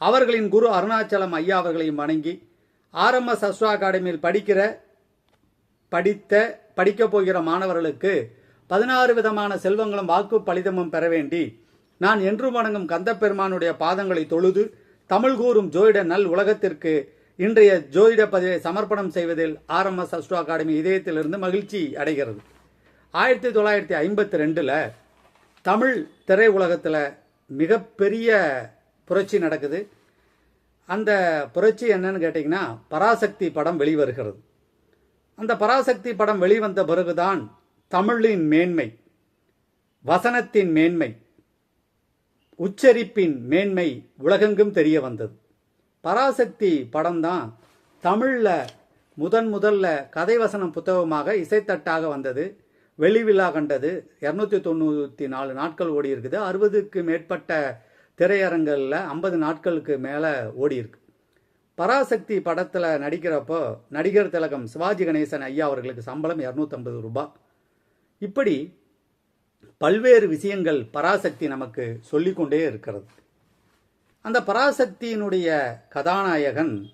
அவர்களின் குரு அருணாச்சலம் ஐயா அவர்களையும் வணங்கி ஆர்எம்எஸ் அஸ்வா அகாடமியில் படிக்கிற படித்த படிக்கப் போகிற மாணவர்களுக்கு பதினாறு விதமான செல்வங்களும் வாக்கு பலிதமும் பெற வேண்டி நான் என்று வணங்கும் கந்தப்பெருமானுடைய பாதங்களை தொழுது தமிழ் கூறும் ஜோதிட நல் உலகத்திற்கு இன்றைய ஜோதிட பதிவை சமர்ப்பணம் செய்வதில் ஆர்எம்எஸ் அஸ்ட்ரோ அகாடமி இதயத்திலிருந்து மகிழ்ச்சி அடைகிறது. ஆயிரத்தி தொள்ளாயிரத்தி ஐம்பத்தி ரெண்டில் தமிழ் திரையுலகத்தில் மிகப்பெரிய புரட்சி நடக்குது. அந்த புரட்சி என்னன்னு கேட்டிங்கன்னா பராசக்தி படம் வெளிவருகிறது. அந்த பராசக்தி படம் வெளிவந்த பிறகுதான் தமிழின் மேன்மை வசனத்தின் மேன்மை உச்சரிப்பின் மேன்மை உலகெங்கும் தெரிய வந்தது. பராசக்தி படம் தான் தமிழில் முதன் முதல்ல கதை வசனம் புத்தகமாக இசைத்தட்டாக வந்தது. வெளிவிழா கண்டது. இரநூத்தி தொண்ணூற்றி நாலு நாட்கள் ஓடி இருக்குது அறுபதுக்கு மேற்பட்ட திரையரங்களில் ஐம்பது நாட்களுக்கு மேலே ஓடியிருக்கு பராசக்தி படத்தில் நடிக்கிறப்போ நடிகர் திலகம் சிவாஜி கணேசன் ஐயா அவர்களுக்கு சம்பளம் இரநூத்தம்பது ரூபாய் இப்படி பல்வேறு விஷயங்கள் பராசக்தி நமக்கு சொல்லிக்கொண்டே இருக்கிறது. அந்த பராசக்தியினுடைய கதாநாயகன்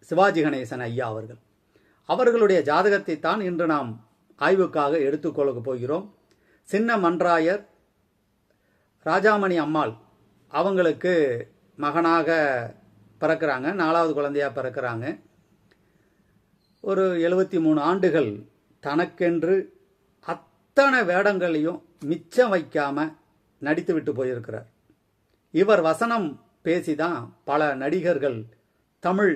சிவாஜி கணேசன் ஐயா அவர்கள். அவர்களுடைய ஜாதகத்தை தான் இன்று நாம் ஆய்வுக்காக எடுத்துக்கொள்ள போகிறோம். சின்ன மன்றாயர் ராஜாமணி அம்மாள் அவங்களுக்கு மகனாக பிறக்கிறாங்க நாலாவது குழந்தையாக பிறக்கிறாங்க. ஒரு எழுபத்தி மூணு ஆண்டுகள் தனக்கென்று அத்தனை வேடங்களையும் மிச்சம் வைக்காமல் நடித்து விட்டு போயிருக்கிறார். இவர் வசனம் பேசி தான் பல நடிகர்கள் தமிழ்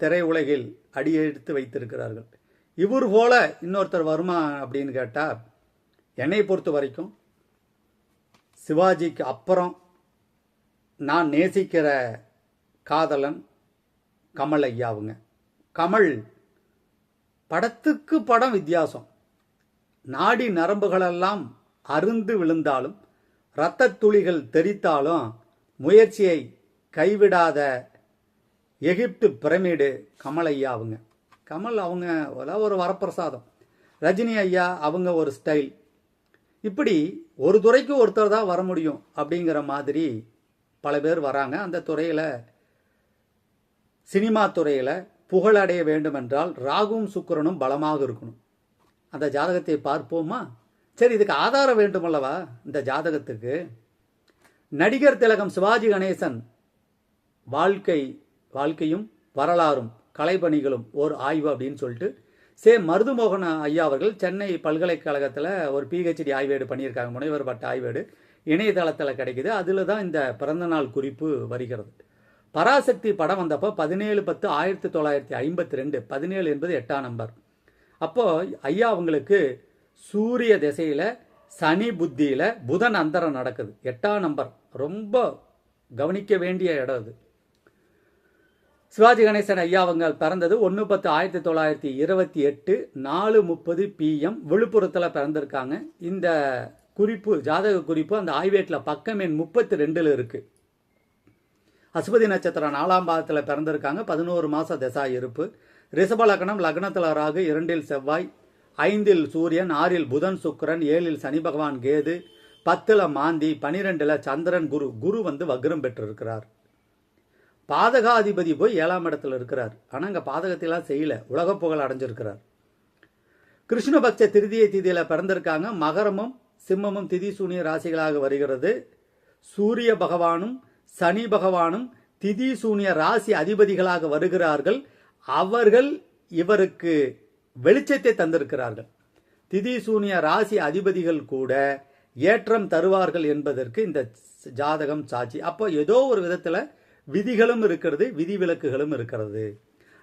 திரையுலகில் அடியெடுத்து வைத்திருக்கிறார்கள். இவர் போல இன்னொருத்தர் வருமா அப்படின்னு கேட்டால் என்னை பொறுத்த வரைக்கும் சிவாஜிக்கு அப்புறம் நான் நேசிக்கிற காதலன் கமல் ஐயாவுங்க. கமல் படத்துக்கு படம் வித்தியாசம். நாடி நரம்புகளெல்லாம் அருந்து விழுந்தாலும் இரத்தத் துளிகள் தெரித்தாலும் முயற்சியை கைவிடாத எகிப்து பிரமிடு கமல் ஐயாவுங்க. கமல் அவங்க ஒரு வரப்பிரசாதம். ரஜினி ஐயா அவங்க ஒரு ஸ்டைல். இப்படி ஒரு துறைக்கு ஒருத்தர் தான் வர முடியும் அப்படிங்கிற மாதிரி பல பேர் வராங்க. அந்த துறையில் சினிமா துறையில் புகழடைய வேண்டுமென்றால் ராகுவும் சுக்கரனும் பலமாக இருக்கணும். அந்த ஜாதகத்தை பார்ப்போமா? சரி இதுக்கு ஆதாரம் வேண்டுமல்லவா? இந்த ஜாதகத்துக்கு நடிகர் திலகம் சிவாஜி கணேசன் வாழ்க்கை வாழ்க்கையும் வரலாறும் கலைப்பணிகளும் ஓர் ஆய்வு அப்படின்னு சொல்லிட்டு சே மருதுமோகன் ஐயா அவர்கள் சென்னை பல்கலைக்கழகத்தில் ஒரு பிஹெச்டி ஆய்வேடு பண்ணியிருக்காங்க. முனைவர் பட்ட ஆய்வேடு இணையதளத்தில் கிடைக்குது. அதில் தான் இந்த பிறந்தநாள் குறிப்பு வருகிறது. பராசக்தி படம் வந்தப்போ பதினேழு பத்து ஆயிரத்தி தொள்ளாயிரத்தி ஐம்பத்தி ரெண்டு பதினேழு என்பது எட்டாம் நம்பர். அப்போது ஐயா அவங்களுக்கு சூரிய திசையில் சனி புத்தியில் புதன் அந்தரம் நடக்குது. எட்டாம் நம்பர். ரொம்ப கவனிக்க வேண்டிய இடம் அது. சிவாஜி கணேசன் ஐயா அவங்க பிறந்தது ஒன்று பத்து ஆயிரத்தி தொள்ளாயிரத்தி இருபத்தி எட்டு நாலு முப்பது பிஎம் விழுப்புரத்தில் பிறந்திருக்காங்க. இந்த குறிப்பு ஜாதக குறிப்பு அந்த ஆய்வேட்டில் பக்கம் எண் முப்பத்தி ரெண்டில் இருக்குது அசுபதி நட்சத்திரம் நாலாம் பாதத்தில் பிறந்திருக்காங்க. பதினோரு மாத திசா இருப்பு. ரிஷப லக்னம் லக்னத்தில் ராகு இரண்டில் செவ்வாய் ஐந்தில் சூரியன் ஆறில் புதன் சுக்கரன் ஏழில் சனி பகவான் கேது பத்தில் மாந்தி பனிரெண்டில் சந்திரன் குரு குரு வந்து வக்ரம் பெற்றிருக்கிறார். பாதகாதிபதி போய் ஏழாம் இடத்துல இருக்கிறார். ஆனால் அங்கே பாதகத்தையெல்லாம் செய்யல. உலக புகழ் அடைஞ்சிருக்கிறார். கிருஷ்ணபக்ஷ திருதியை திதியில் பிறந்திருக்காங்க. மகரமும் சிம்மமும் திதி சூனிய ராசிகளாக வருகிறது. சூரிய பகவானும் சனி பகவானும் திதி சூனிய ராசி அதிபதிகளாக வருகிறார்கள். அவர்கள் இவருக்கு வெளிச்சத்தை தந்திருக்கிறார்கள். திதி சூனிய ராசி அதிபதிகள் கூட ஏற்றம் தருவார்கள் என்பதற்கு இந்த ஜாதகம் சாட்சி. அப்போ ஏதோ ஒரு விதத்தில் விதிகளும் இருக்கிறது விதிவிலக்குகளும் இருக்கிறது.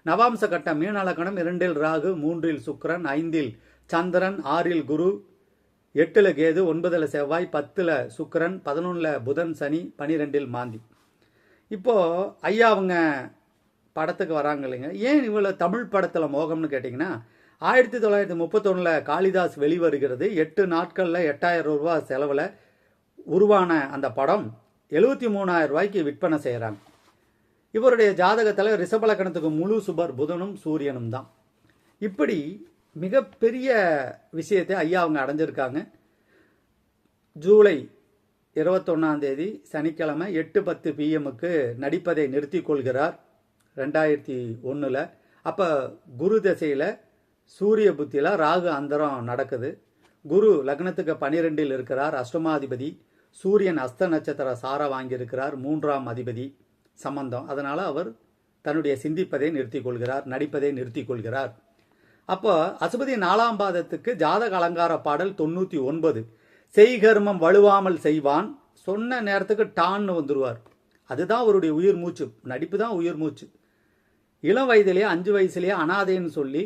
நவாம்ச கட்டம் மீனலக்கணம் இரண்டில் ராகு மூன்றில் சுக்கரன் ஐந்தில் சந்திரன் ஆறில் குரு எட்டில் கேது ஒன்பதில் செவ்வாய் பத்தில் சுக்கிரன் பதினொன்றில் புதன் சனி பனிரெண்டில் மாந்தி. இப்போது ஐயா அவங்க படத்துக்கு வராங்க இல்லைங்க. ஏன் இவ்வளோ தமிழ் படத்தில் மோகம்னு கேட்டிங்கன்னா ஆயிரத்தி தொள்ளாயிரத்தி முப்பத்தொன்னில் காளிதாஸ் வெளிவருகிறது. எட்டு நாட்களில் எட்டாயிரம் ரூபா செலவில் உருவான அந்த படம் எழுபத்தி மூணாயிரம் ரூபாய்க்கு விற்பனை செய்கிறாங்க இவருடைய ஜாதகத்தில் ரிஷபலக்கணத்துக்கு முழு சுபர் புதனும் சூரியனும் தான். இப்படி மிகப்பெரிய விஷயத்தை ஐயா அவங்க அடைஞ்சிருக்காங்க. ஜூலை இருபத்தொன்னாம் தேதி சனிக்கிழமை எட்டு பத்து பிஎம்முக்கு நடிப்பதை நிறுத்தி கொள்கிறார் ரெண்டாயிரத்தி ஒன்றில் அப்போ குரு தசையில் சூரிய புத்தியில் ராகு அந்தரம் நடக்குது. குரு லக்னத்துக்கு பனிரெண்டில் இருக்கிறார் அஷ்டமாதிபதி. சூரியன் அஸ்த நட்சத்திர சார வாங்கியிருக்கிறார் மூன்றாம் அதிபதி. சம்பந்தம். அதனால் அவர் தன்னுடைய சிந்திப்பதை நிறுத்திக் கொள்கிறார் நடிப்பதை நிறுத்திக் கொள்கிறார் அப்போ அசுபதி நாலாம் பாதத்துக்கு ஜாதக அலங்கார பாடல் தொண்ணூற்றி ஒன்பது. செய்கர்மம் வலுவாமல் செய்வான். சொன்ன நேரத்துக்கு டான்னு வந்துடுவார் அதுதான் அவருடைய உயிர் மூச்சு. நடிப்பு தான் உயிர் மூச்சு. இளம் வயதிலேயே அஞ்சு வயசுலேயே அனாதைன்னு சொல்லி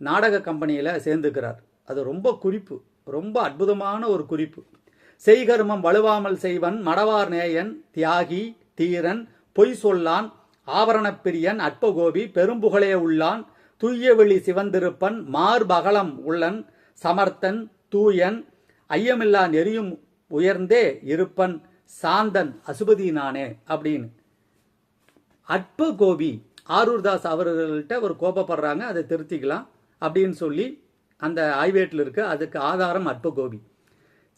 நாடக கம்பெனியில் சேர்ந்துக்கிறார். அது ரொம்ப குறிப்பு. ரொம்ப அற்புதமான ஒரு குறிப்பு. செய்கர்மம் வலுவாமல் செய்வன் மடவார் நேயன் தியாகி தீரன் பொய் சொல்லான் ஆவரணப்பிரியன் அற்பகோபி பெரும்புகழே உள்ளான் துய்யவெளி சிவந்திருப்பன் மார்பகலம் உள்ளன் சமர்த்தன் தூயன் ஐயமில்லா நெறியும் உயர்ந்தே இருப்பன் சாந்தன் அசுபதி நானே அப்படின்னு. அற்பகோபி ஆரூர்தாஸ் அவர்கள்ட்ட ஒரு கோபப்படுறாங்க அதை திருத்திக்கலாம் அப்படின்னு சொல்லி அந்த ஆய்வேட்டில் இருக்கு அதுக்கு ஆதாரம் அற்பகோபி.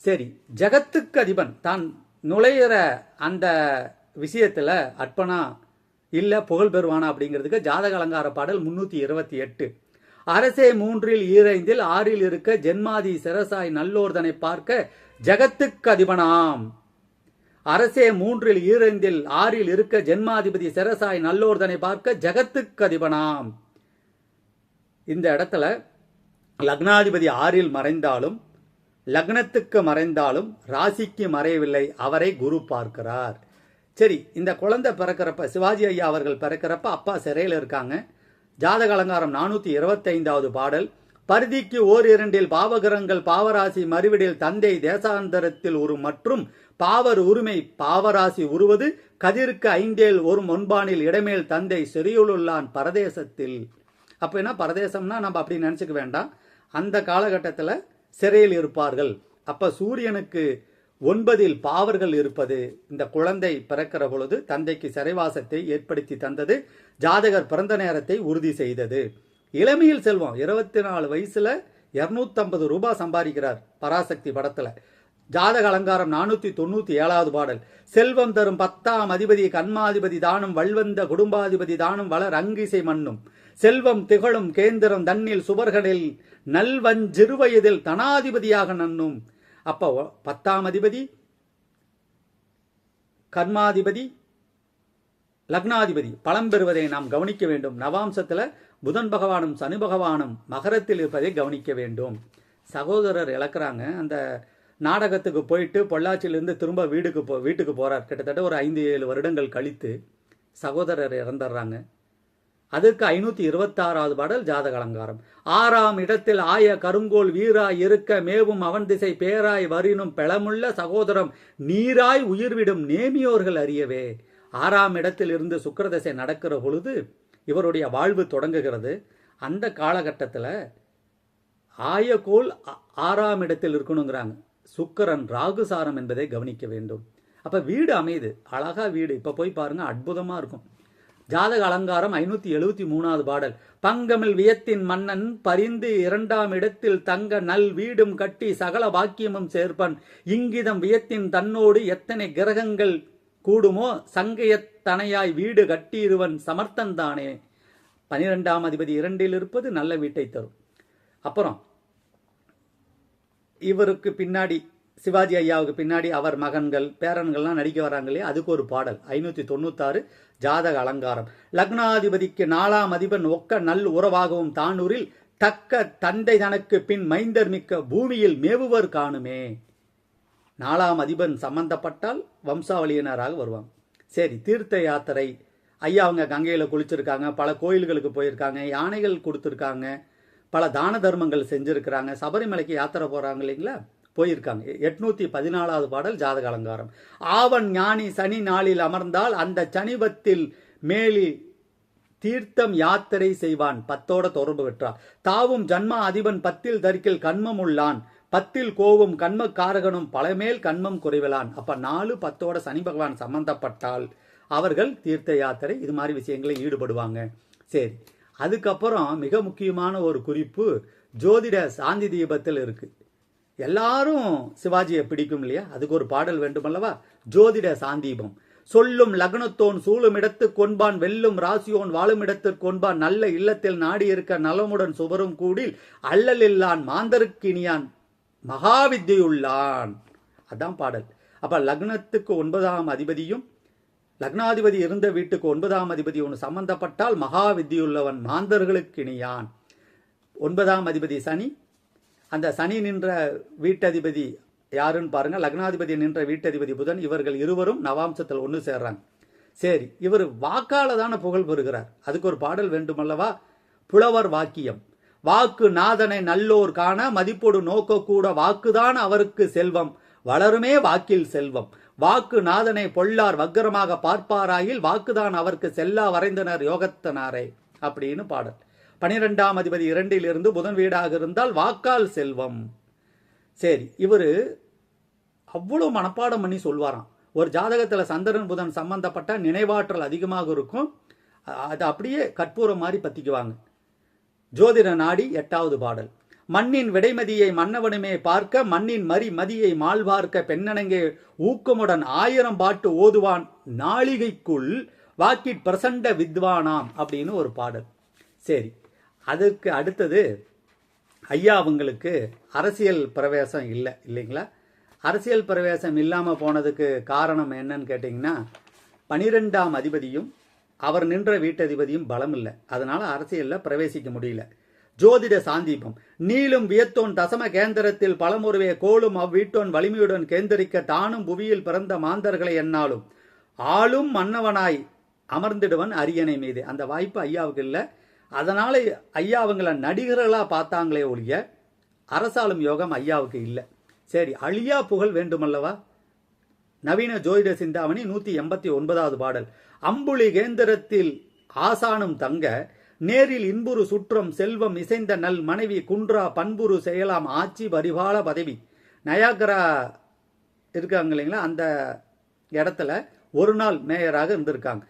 சரி ஜகத்துக்கு அதிபன் தான் நுழையிற அந்த விஷயத்தில் அற்பனா இல்லை புகழ் பெறுவானா அப்படிங்கிறதுக்கு ஜாதக அலங்கார பாடல் முன்னூற்றி இருபத்தி எட்டு. அரசே மூன்றில் ஈரைந்தில் ஆறில் இருக்க ஜென்மாதி சிரசாய் நல்லோர்தனை பார்க்க ஜகத்துக்கு அதிபனாம். அரசே மூன்றில் ஈரைந்தில் ஆறில் இருக்க ஜென்மாதிபதி சிரசாய் நல்லோர்தனை பார்க்க ஜகத்துக்கு அதிபனாம். இந்த இடத்துல லக்னாதிபதி ஆறில் மறைந்தாலும் லக்னத்துக்கு மறைந்தாலும் ராசிக்கு மறையவில்லை அவரை குரு பார்க்கிறார். சரி இந்த குழந்தை பிறக்கிறப்ப சிவாஜி ஐயா அவர்கள் பிறக்கிறப்ப அப்பா சிறையில் இருக்காங்க. ஜாதக அலங்காரம் நானூற்றி இருபத்தைந்தாவது பாடல். பரிதிக்கு ஓர் இரண்டில் பாவகிரங்கள் பாவராசி மறுவிடில் தந்தை தேசாந்தரத்தில் ஒரு மற்றும் பாவர் உரிமை பாவராசி உருவது. கதிருக்கு ஐந்தேல் ஒரு முன்பானில் இடமேல் தந்தை செறியுள்ளான் பரதேசத்தில். அப்போ என்ன பரதேசம்னா நம்ம அப்படி நினச்சிக்க வேண்டாம். அந்த காலகட்டத்தில் சிறையில் இருப்பார்கள். அப்போ சூரியனுக்கு ஒன்பதில் பாவர்கள் இருப்பது இந்த குழந்தை பிறக்கிற பொழுது தந்தைக்கு சிறைவாசத்தை ஏற்படுத்தி தந்தது ஜாதகர் பிறந்த நேரத்தை உறுதி செய்தது. இளமையில் செல்வம் இருபத்தி நாலு வயசுல இருநூத்தம்பது ரூபாய் சம்பாதிக்கிறார் பராசக்தி படத்துல. ஜாதக அலங்காரம் நானூத்தி தொண்ணூத்தி ஏழாவது பாடல். செல்வம் தரும் பத்தாம் அதிபதி கண்மாதிபதி தானும் வல்வந்த குடும்பாதிபதி தானும் வளர் அங்கிசை மண்ணும். செல்வம் திகழும் கேந்திரம் தன்னில் சுவர்களில் நல்வஞ்சிறுவயதில் தனாதிபதியாக நன்னும் அப்போ பத்தாம் அதிபதி கர்மாதிபதி லக்னாதிபதி. பலம் பெறுவதை நாம் கவனிக்க வேண்டும். நவாம்சத்தில் புதன் பகவானும் சனி பகவானும் மகரத்தில் இருப்பதை கவனிக்க வேண்டும். சகோதரர் இழக்கிறாங்க. அந்த நாடகத்துக்கு போயிட்டு பொள்ளாச்சியிலிருந்து திரும்ப வீடுக்கு போ வீட்டுக்கு போகிறார் கிட்டத்தட்ட ஒரு ஐந்து ஏழு வருடங்கள் கழித்து சகோதரர் இறந்துடுறாங்க அதற்கு ஐநூத்தி இருபத்தாறாவது பாடல் ஜாதக அலங்காரம். ஆறாம் இடத்தில் ஆய கருங்கோல் வீராய் இருக்க மேவும் அவன் திசை பேராய் வரினும் பெளமுள்ள சகோதரம் நீராய் உயிர்விடும் நேமியோர்கள் அறியவே. ஆறாம் இடத்தில் இருந்து சுக்கரதசை நடக்கிற பொழுது இவருடைய வாழ்வு தொடங்குகிறது. அந்த காலகட்டத்தில் ஆயக்கோல் ஆறாம் இடத்தில் இருக்கணுங்கிறாங்க. சுக்கரன் ராகுசாரம் என்பதை கவனிக்க வேண்டும். அப்போ வீடு அமையுது. அழகா வீடு. இப்போ போய் பாருங்கள் அற்புதமாக இருக்கும். ஜாதக அலங்காரம் ஐநூத்தி எழுபத்தி மூணாவது பாடல். பங்கமில் வியத்தின் மன்னன் பரிந்து இரண்டாம் இடத்தில் தங்க நல் வீடும் கட்டி சகல பாக்கியமும் சேர்ப்பன். இங்கிதம் வியத்தின் தன்னோடு எத்தனை கிரகங்கள் கூடுமோ சங்கையத் தனையாய் வீடு கட்டியிருவன் சமர்த்தன் தானே. பனிரெண்டாம் அதிபதி இரண்டில் இருப்பது நல்ல வீட்டை தரும். அப்புறம் இவருக்கு பின்னாடி சிவாஜி ஐயாவுக்கு பின்னாடி அவர் மகன்கள் பேரன்கள்லாம் நடிக்க வராங்க இல்லையா? அதுக்கு ஒரு பாடல். ஐநூற்றி தொண்ணூத்தாறு ஜாதக அலங்காரம். லக்னாதிபதிக்கு நாலாம் அதிபன் ஒக்க நல் உறவாகவும் தானூரில் தக்க தந்தை தனக்கு பின் மைந்தர் மிக்க பூமியில் மேவுவர் காணுமே. நாலாம் அதிபன் சம்பந்தப்பட்டால் வம்சாவளியினராக வருவாங்க. சரி தீர்த்த யாத்திரை. ஐயா அவங்க கங்கையில் குளிச்சிருக்காங்க பல கோயில்களுக்கு போயிருக்காங்க யானைகள் கொடுத்துருக்காங்க பல தான தர்மங்கள் செஞ்சுருக்கிறாங்க சபரிமலைக்கு யாத்திரை போகிறாங்க இல்லைங்களா? போயிருக்காங்க. எட்நூத்தி பதினாலாவது பாடல் ஜாதக அலங்காரம். ஆவன் ஞானி சனி நாளில் அமர்ந்தால் அந்த சனிபத்தில் மேலி தீர்த்தம் யாத்திரை செய்வான். பத்தோட தொடர்பு பெற்றார். தாவும் ஜன்ம அதிபன் பத்தில் தரிக்கில் கண்மம் உள்ளான். பத்தில் கோவும் கண்ம காரகனும் பலமேல் கண்மம் குறைவலான். அப்ப நாலு பத்தோட சனி பகவான் சம்பந்தப்பட்டால் அவர்கள் தீர்த்த யாத்திரை இது மாதிரி விஷயங்களில் ஈடுபடுவாங்க. சரி. அதுக்கப்புறம் மிக முக்கியமான ஒரு குறிப்பு ஜோதிட சாந்தி தீபத்தில் இருக்குது எல்லாரும் சிவாஜியை பிடிக்கும் இல்லையா? அதுக்கு ஒரு பாடல் வேண்டுமல்லவா ஜோதிட சாந்தீபம். சொல்லும் லக்னத்தோன் சூழும் இடத்து கொன்பான் வெல்லும் ராசியோன் வாழும் இடத்திற்கு கொன்பான் நல்ல இல்லத்தில் நாடி இருக்க நலமுடன் சுவரும் கூடில் அல்லலில்லான் மாந்தருக்கினியான் மகாவித்தியுள்ளான். அதான் பாடல். அப்ப லக்னத்துக்கு ஒன்பதாம் அதிபதியும் லக்னாதிபதி இருந்த வீட்டுக்கு ஒன்பதாம் அதிபதி ஒன்று சம்பந்தப்பட்டால் மகாவித்தியுள்ளவன் மாந்தர்களுக்கு இனியான் ஒன்பதாம் அதிபதி சனி அந்த சனி நின்ற வீட்டதிபதி யாருன்னு பாருங்க லக்னாதிபதி நின்ற வீட்டதிபதி புதன் இவர்கள் இருவரும் நவாம்சத்தில் ஒன்று சேர்றாங்க. சரி இவர் வாக்கால தானே புகழ் பெறுகிறார். அதுக்கு ஒரு பாடல் வேண்டுமல்லவா? புலவர் வாக்கியம். வாக்கு நாதனை நல்லோர் காண மதிப்போடு நோக்க கூட வாக்குதான் அவருக்கு செல்வம். வளருமே வாக்கில் செல்வம். வாக்கு நாதனை பொள்ளார் வக்கரமாக பார்ப்பாராயில் வாக்குதான் அவருக்கு செல்லா வரைந்தனர் யோகத்தனாரே அப்படின்னு பாடல். பனிரெண்டாம் அதிபதி இரண்டில் இருந்து புதன் வீடாக இருந்தால் வாக்கால் செல்வம். சரி இவர் அவ்வளோ மனப்பாடம் பண்ணி சொல்வாராம். ஒரு ஜாதகத்தில் சந்திரன் புதன் சம்பந்தப்பட்ட நினைவாற்றல் அதிகமாக இருக்கும். அது அப்படியே கற்பூரம் மாதிரி பற்றிக்குவாங்க ஜோதிட நாடி எட்டாவது பாடல். மண்ணின் விடைமதியை மன்னவனுமே பார்க்க மண்ணின் மறி மதியை மால் பார்க்க பெண்ணனங்கே ஊக்கமுடன் ஆயிரம் பாட்டு ஓதுவான் நாளிகைக்குள் வாக்கிட் பிரசண்ட வித்வானாம் அப்படின்னு ஒரு பாடல். சரி அதற்கு அடுத்தது ஐயா அவங்களுக்கு அரசியல் பிரவேசம் இல்லை இல்லைங்களா? அரசியல் பிரவேசம் இல்லாமல் போனதுக்கு காரணம் என்னன்னு கேட்டிங்கன்னா பனிரெண்டாம் அதிபதியும் அவர் நின்ற வீட்டதிபதியும் பலம் இல்லை. அதனால் அரசியலில் பிரவேசிக்க முடியல. ஜோதிட சாந்தீபம். நீளும் வியத்தோன் தசம கேந்திரத்தில் பலமுருவே கோலும் அவ்வீட்டோன் வலிமையுடன் கேந்திரிக்க தானும் புவியில் பிறந்த மாந்தர்களை என்னாலும் ஆளும் மன்னவனாய் அமர்ந்திடுவன் அரியணை மீது. அந்த வாய்ப்பு ஐயாவுக்கு இல்லை. அதனால் ஐயா அவங்கள நடிகர்களாக பார்த்தாங்களே ஒழிய அரசாளும் யோகம் ஐயாவுக்கு இல்லை. சரி அழியா புகழ் வேண்டுமல்லவா? நவீன ஜோதிட சிந்தாமணி நூற்றி எண்பத்தி ஒன்பதாவது பாடல். அம்புலி கேந்திரத்தில் ஆசானும் தங்க நேரில் இன்புறு சுற்றம் செல்வம் இசைந்த நல் மனைவி குன்றா பண்புரு செயலாம் ஆட்சி பரிபால பதவி. நயாகரா இருக்காங்க இல்லைங்களா? அந்த இடத்துல ஒரு நாள் மேயராக இருந்திருக்காங்க.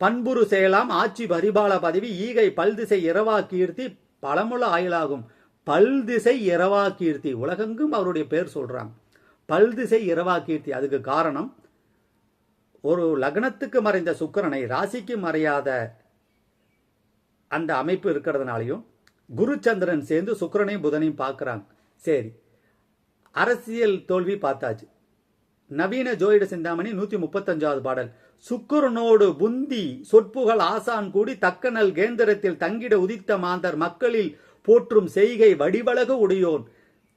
பண்புரு செயலாம் ஆட்சி பரிபால பதவி ஈகை பல்திசை இரவா கீர்த்தி பழமுள்ள ஆயுளாகும் பல்திசை இரவா கீர்த்தி. உலகெங்கும் அவருடைய பேர் சொல்றாங்க. பல்திசை இரவா கீர்த்தி. அதுக்கு காரணம் ஒரு லக்னத்துக்கு மறைந்த சுக்கரனை ராசிக்கு மறையாத அந்த அமைப்பு இருக்கிறதுனாலையும் குருச்சந்திரன் சேர்ந்து சுக்கிரனையும் புதனையும் பார்க்குறாங்க. சரி அரசியல் தோல்வி பார்த்தாச்சு. நவீன ஜோதிட சிந்தாமணி நூத்தி முப்பத்தஞ்சாவது பாடல். சுக்குரனோடு புந்தி சொற்புகள் ஆசான் கூடி தக்கனல் கேந்திரத்தில் தங்கிட உதித்த மாந்தர் மக்களில் போற்றும் செய்கை வடிவழகு உடையோன்.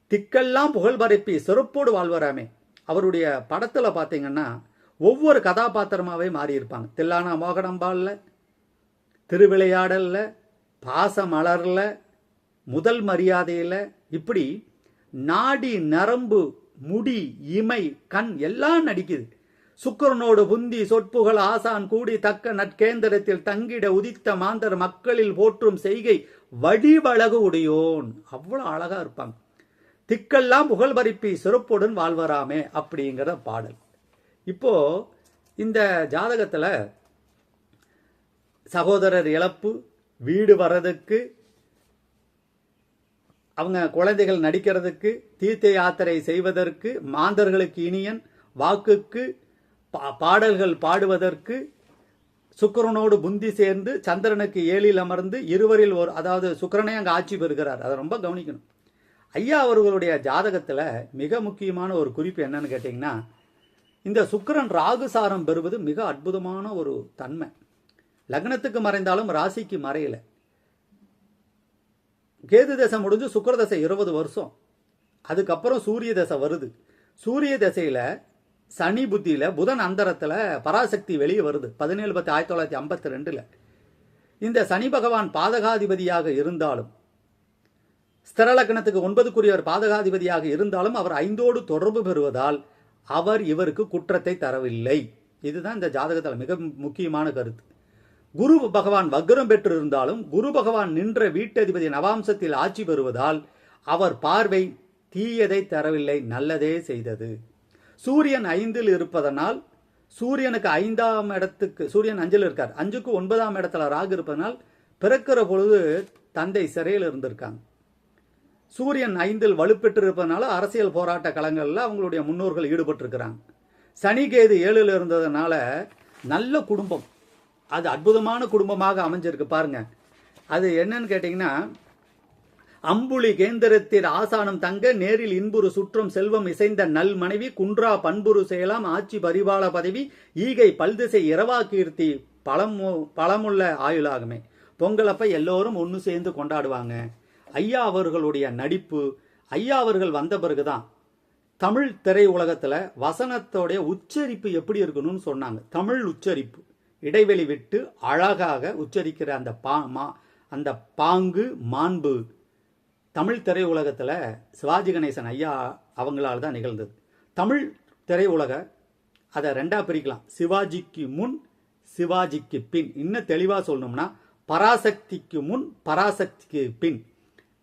திக்கெல்லாம் புகழ் பரப்பி சிறப்போடு வாழ்வராமே. அவருடைய படத்துல பாத்தீங்கன்னா ஒவ்வொரு கதாபாத்திரமாவே மாறியிருப்பாங்க. தில்லானா மோகனம்பால்ல திருவிளையாடல்ல பாச மலர்ல முதல் மரியாதையில இப்படி நாடி நரம்பு முடி இமை கண் எல்லாம் நடிக்குது. சுக்கரனோடு புந்தி சொற்புகள் ஆசான் கூடி தக்க நற்கேந்திரத்தில் தங்கிட உதித்த மாந்தர் மக்களில் போற்றும் செய்கை வடிவழகு உடையோன். அவ்வளோ அழகா இருப்பாங்க. திக்கெல்லாம் புகழ் பறிப்பி சிறப்புடன் வாழ்வராமே அப்படிங்கிற பாடல். இப்போ இந்த ஜாதகத்தில் சகோதரர் இழப்பு வீடு வர்றதுக்கு அவங்க குழந்தைகள் நடிக்கிறதுக்கு தீர்த்த யாத்திரை செய்வதற்கு மாந்தர்களுக்கு இனியன் வாக்குக்கு பா- பாடல்கள் பாடுவதற்கு சுக்கரனோடு புந்தி சேர்ந்து சந்திரனுக்கு ஏழில் அமர்ந்து இருவரில் ஒரு அதாவது சுக்கரனே அங்கே ஆட்சி பெறுகிறார். அதை ரொம்ப கவனிக்கணும். ஐயா அவர்களுடைய ஜாதகத்தில் மிக முக்கியமான ஒரு குறிப்பு என்னன்னு கேட்டிங்கன்னா இந்த சுக்ரன் ராகு சாரம் பெறுவது மிக அற்புதமான ஒரு தன்மை. லக்னத்துக்கு மறைந்தாலும் ராசிக்கு மறையலை. கேது தசை முடிஞ்சு சுக்கர தசை இருபது வருஷம். அதுக்கப்புறம் சூரிய தசை வருது. சூரிய தசையில் சனி புத்தியில் புதன் அந்தரத்தில் பராசக்தி வெளியே வருது. பதினேழு பத்து ஆயிரத்தி தொள்ளாயிரத்தி ஐம்பத்தி ரெண்டில் இந்த சனி பகவான் பாதகாதிபதியாக இருந்தாலும் ஸ்திரலக்கணத்துக்கு ஒன்பதுக்குரியவர் பாதகாதிபதியாக இருந்தாலும் அவர் ஐந்தோடு தொடர்பு பெறுவதால் அவர் இவருக்கு குற்றத்தை தரவில்லை. இதுதான் இந்த ஜாதகத்தில் மிக முக்கியமான கருத்து. குரு பகவான் வக்ரம் பெற்றிருந்தாலும் குரு பகவான் நின்ற வீட்டதிபதி நவாம்சத்தில் ஆட்சி பெறுவதால் அவர் பார்வை தீயதை தரவில்லை நல்லதே செய்தது. சூரியன் ஐந்தில் இருப்பதனால் சூரியனுக்கு ஐந்தாம் இடத்துக்கு சூரியன் அஞ்சில் இருக்கார் அஞ்சுக்கு ஒன்பதாம் இடத்துல ராகு இருப்பதனால் பிறக்கிற பொழுது தந்தை சிறையில் இருந்திருக்காங்க. சூரியன் ஐந்தில் வலுப்பெற்று இருப்பதனால அரசியல் போராட்ட களங்களில் அவங்களுடைய முன்னோர்கள் ஈடுபட்டிருக்கிறாங்க. சனி கேது ஏழில் இருந்ததுனால நல்ல குடும்பம். அது அற்புதமான குடும்பமாக அமைஞ்சிருக்கு பாருங்க. அது என்னன்னு கேட்டிங்கன்னா அம்புலி கேந்திரத்தில் ஆசானம் தங்க நேரில் இன்புறு சுற்றம் செல்வம் இசைந்த நல் மனைவி குன்றா பண்புரு செயலாம் ஆட்சி பரிபால பதவி ஈகை பல்திசை இரவா கீர்த்தி பழமு பழமுள்ள ஆயுளாகுமே. பொங்கலப்ப எல்லோரும் ஒன்று சேர்ந்து கொண்டாடுவாங்க. ஐயா அவர்களுடைய நடிப்பு ஐயா அவர்கள் வந்த பிறகுதான் தமிழ் திரை உலகத்தில் வசனத்தோடைய உச்சரிப்பு எப்படி இருக்கணும்னு சொன்னாங்க. தமிழ் உச்சரிப்பு. இடைவெளி விட்டு அழகாக உச்சரிக்கிற அந்த பா மா அந்த பாங்கு மாண்பு தமிழ் திரையுலகத்தில் சிவாஜி கணேசன் ஐயா அவங்களால தான் நிகழ்ந்தது. தமிழ் திரையுலக அதை ரெண்டாக பிரிக்கலாம். சிவாஜிக்கு முன் சிவாஜிக்கு பின். இன்னும் தெளிவாக சொல்லணும்னா பராசக்திக்கு முன் பராசக்திக்கு பின்.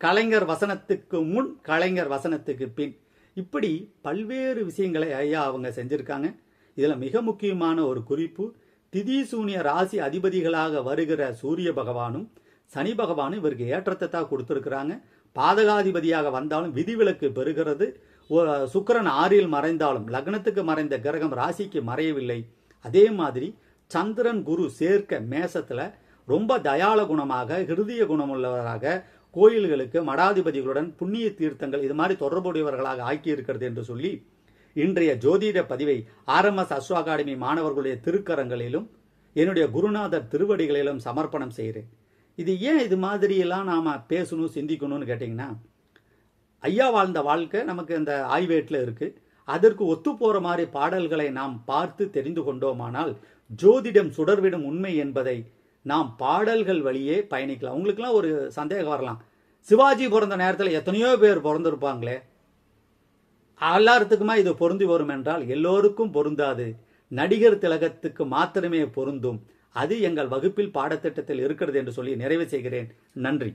கலைஞர் வசனத்துக்கு முன் கலைஞர் வசனத்துக்கு பின். இப்படி பல்வேறு விஷயங்களை ஐயா அவங்க செஞ்சுருக்காங்க. இதில் மிக முக்கியமான ஒரு குறிப்பு திதிசூனிய ராசி அதிபதிகளாக வருகிற சூரிய பகவானும் சனி பகவானும் இவருக்கு ஏற்றத்தை தான் கொடுத்துருக்குறாங்க. பாதகாதிபதியாக வந்தாலும் விதிவிலக்கு பெறுகிறது. சுக்கரன் சுக்கிரன் ஆறில் மறைந்தாலும் லக்னத்துக்கு மறைந்த கிரகம் ராசிக்கு மறையவில்லை. அதே மாதிரி சந்திரன் குரு சேர்க்க மேசத்தில் ரொம்ப தயாள குணமாக ஹிருதய குணமுள்ளவராக கோயில்களுக்கு மடாதிபதிகளுடன் புண்ணிய தீர்த்தங்கள் இது மாதிரி தொடர்புடையவர்களாக ஆக்கி இருக்கிறது என்று சொல்லி இன்றைய ஜோதிட பதிவை ஆர்எம்எஸ் அஸ்வ அகாடமி மாணவர்களுடைய திருக்கரங்களிலும் என்னுடைய குருநாதர் திருவடிகளிலும் சமர்ப்பணம் செய்கிறேன். இது ஏன் இது மாதிரியெல்லாம் நாம் பேசணும் சிந்திக்கணும்னு கேட்டிங்கன்னா ஐயா வாழ்ந்த வாழ்க்கை நமக்கு இந்த ஆய்வேட்டில் இருக்குது அதற்கு ஒத்து போகிற மாதிரி பாடல்களை நாம் பார்த்து தெரிந்து கொண்டோமானால் ஜோதிடம் சுடர்விடும் உண்மை என்பதை நாம் பாடல்கள் வழியே பயணிக்கலாம். உங்களுக்குலாம் ஒரு சந்தேகம் வரலாம். சிவாஜி பிறந்த நேரத்தில் எத்தனையோ பேர் பிறந்திருப்பாங்களே. எல்லாத்துக்குமா இது பொருந்தி வரும் என்றால் எல்லோருக்கும் பொருந்தாது. நடிகர் திலகத்துக்கு மாத்திரமே பொருந்தும். அது எங்கள் வகுப்பில் பாடத்திட்டத்தில் இருக்கிறது என்று சொல்லி நிறைவு செய்கிறேன். நன்றி.